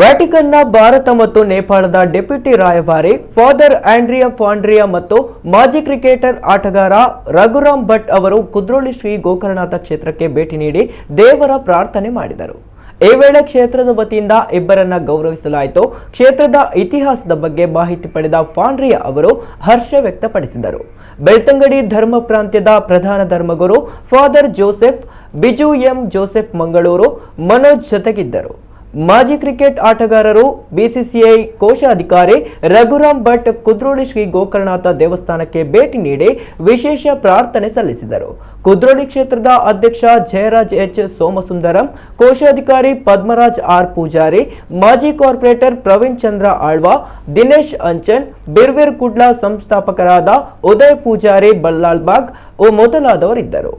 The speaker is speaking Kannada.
ವ್ಯಾಟಿಕನ್ನ, ಭಾರತ ಮತ್ತು ನೇಪಾಳದ ಡೆಪ್ಯೂಟಿ ರಾಯಭಾರಿ ಫಾದರ್ ಆಂಡ್ರಿಯಾ ಫಾಂಡ್ರಿಯಾ ಮತ್ತು ಮಾಜಿ ಕ್ರಿಕೆಟರ್ ಆಟಗಾರ ರಘುರಾಮ್ ಭಟ್ ಅವರು ಕುದ್ರೋಳಿ ಶ್ರೀ ಗೋಕರ್ಣನಾಥ ಕ್ಷೇತ್ರಕ್ಕೆ ಭೇಟಿ ನೀಡಿ ದೇವರ ಪ್ರಾರ್ಥನೆ ಮಾಡಿದರು. ಈ ವೇಳೆ ಕ್ಷೇತ್ರದ ವತಿಯಿಂದ ಇಬ್ಬರನ್ನ ಗೌರವಿಸಲಾಯಿತು. ಕ್ಷೇತ್ರದ ಇತಿಹಾಸದ ಬಗ್ಗೆ ಮಾಹಿತಿ ಪಡೆದ ಫಾಂಡ್ರಿಯಾ ಅವರು ಹರ್ಷ ವ್ಯಕ್ತಪಡಿಸಿದರು. ಬೆಳ್ತಂಗಡಿ ಧರ್ಮ ಪ್ರಾಂತ್ಯದ ಪ್ರಧಾನ ಧರ್ಮಗುರು father Joseph, Biju M Joseph Mangaluru Manoj ಜೊತೆಗಿದ್ದರು. ಮಾಜಿ ಕ್ರಿಕೆಟ್ ಆಟಗಾರರು, ಬಿಸಿಸಿಐ ಕೋಶಾಧಿಕಾರಿ ರಘುರಾಮ್ ಭಟ್ ಕುದ್ರೋಳಿ ಶ್ರೀ ಗೋಕರ್ಣನಾಥ ದೇವಸ್ಥಾನಕ್ಕೆ ಭೇಟಿ ನೀಡಿ ವಿಶೇಷ ಪ್ರಾರ್ಥನೆ ಸಲ್ಲಿಸಿದರು. ಕುದ್ರೋಳಿ ಕ್ಷೇತ್ರದ ಅಧ್ಯಕ್ಷ ಜಯರಾಜ್ ಎಚ್. ಸೋಮಸುಂದರಂ, ಕೋಶಾಧಿಕಾರಿ ಪದ್ಮರಾಜ್ ಆರ್. ಪೂಜಾರಿ, ಮಾಜಿ ಕಾರ್ಪೊರೇಟರ್ ಪ್ರವೀಣ್ ಚಂದ್ರ ಆಳ್ವಾ, ದಿನೇಶ್ ಅಂಚನ್, ಬಿರ್ವಿರ್ ಕುಡ್ಲಾ ಸಂಸ್ಥಾಪಕರಾದ ಉದಯ್ ಪೂಜಾರಿ ಬಲ್ಲಾಳ್ಬಾಗ್ ಮೊದಲಾದವರಿದ್ದರು.